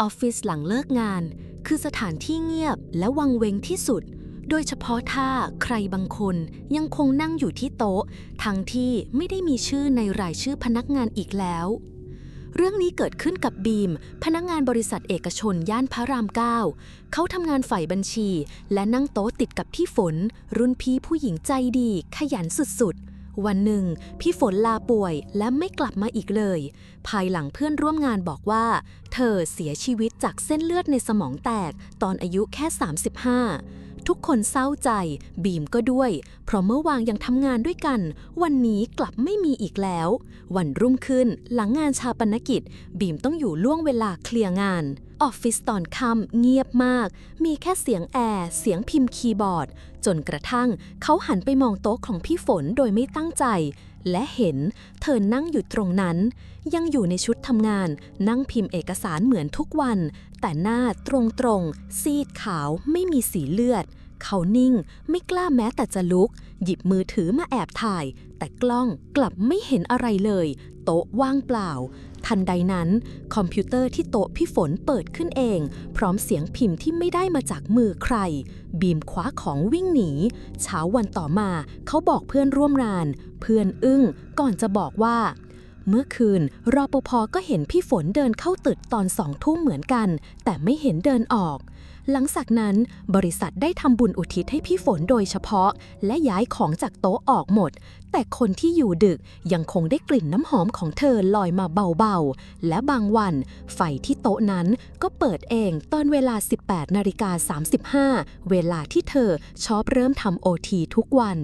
ออฟฟิศหลังเลิกงาน คือสถานที่เงียบและวังเวงที่สุด โดยเฉพาะถ้าใครบางคนยังคงนั่งอยู่ที่โต๊ะ ทั้งที่ไม่ได้มีชื่อในรายชื่อพนักงานอีกแล้ว เรื่องนี้เกิดขึ้นกับบีม พนักงานบริษัทเอกชนย่านพระราม9เขาทำงานฝ่ายบัญชี และนั่งโต๊ะติดกับพี่ฝน รุ่นพี่ผู้หญิงใจดี ขยันสุดๆ วันหนึ่ง พี่ฝนลาป่วยและไม่กลับมาอีกเลย ภายหลังเพื่อนร่วมงานบอกว่า เธอเสียชีวิตจากเส้นเลือดในสมองแตก ตอนอายุแค่ 35 ทุกคนเศร้าใจ บีมก็ด้วย เพราะเมื่อวางยังทำงานด้วยกัน วันนี้กลับไม่มีอีกแล้ว วันรุ่งขึ้นหลังงานชาปนกิจ บีมต้องอยู่ล่วงเวลาเคลียร์งาน ออฟฟิศตอนค่ำเงียบมาก มีแค่เสียงแอร์ เสียงพิมพ์คีย์บอร์ด จนกระทั่งเขาหันไปมองโต๊ะของพี่ฝนโดยไม่ตั้งใจ และเห็นเธอนั่งอยู่ตรงนั้น ยังอยู่ในชุดทำงาน นั่งพิมพ์เอกสารเหมือนทุกวัน แต่หน้าตรงๆ ซีดขาวไม่มีสีเลือด เขานิ่งไม่กล้าแม้แต่จะลุก หยิบมือถือมาแอบถ่าย แต่กล้องกลับไม่เห็นอะไรเลย โต๊ะว่างเปล่า ทันใดนั้น คอมพิวเตอร์ที่โต๊ะพี่ฝนเปิดขึ้นเอง พร้อมเสียงพิมพ์ที่ไม่ได้มาจากมือใคร บีมคว้าของวิ่งหนี เช้าวันต่อมาเขาบอกเพื่อนร่วมงาน เพื่อนอึ้งก่อนจะบอกว่าเมื่อคืนรอปภก็เห็นพี่ฝนเดินเข้าตึกตอนสองทุ่มเหมือนกัน แต่ไม่เห็นเดินออก หลังจากนั้นบริษัทได้ทำบุญอุทิศให้พี่ฝนโดยเฉพาะ และย้ายของจากโต๊ะออกหมด แต่คนที่อยู่ดึกยังคงได้กลิ่นน้ำหอมของเธอลอยมาเบาๆ และบางวัน ไฟที่โต๊ะนั้นก็เปิดเองตอนเวลา 18นาฬิกา35 เวลาที่เธอชอบเริ่มทำโอทีทุกวัน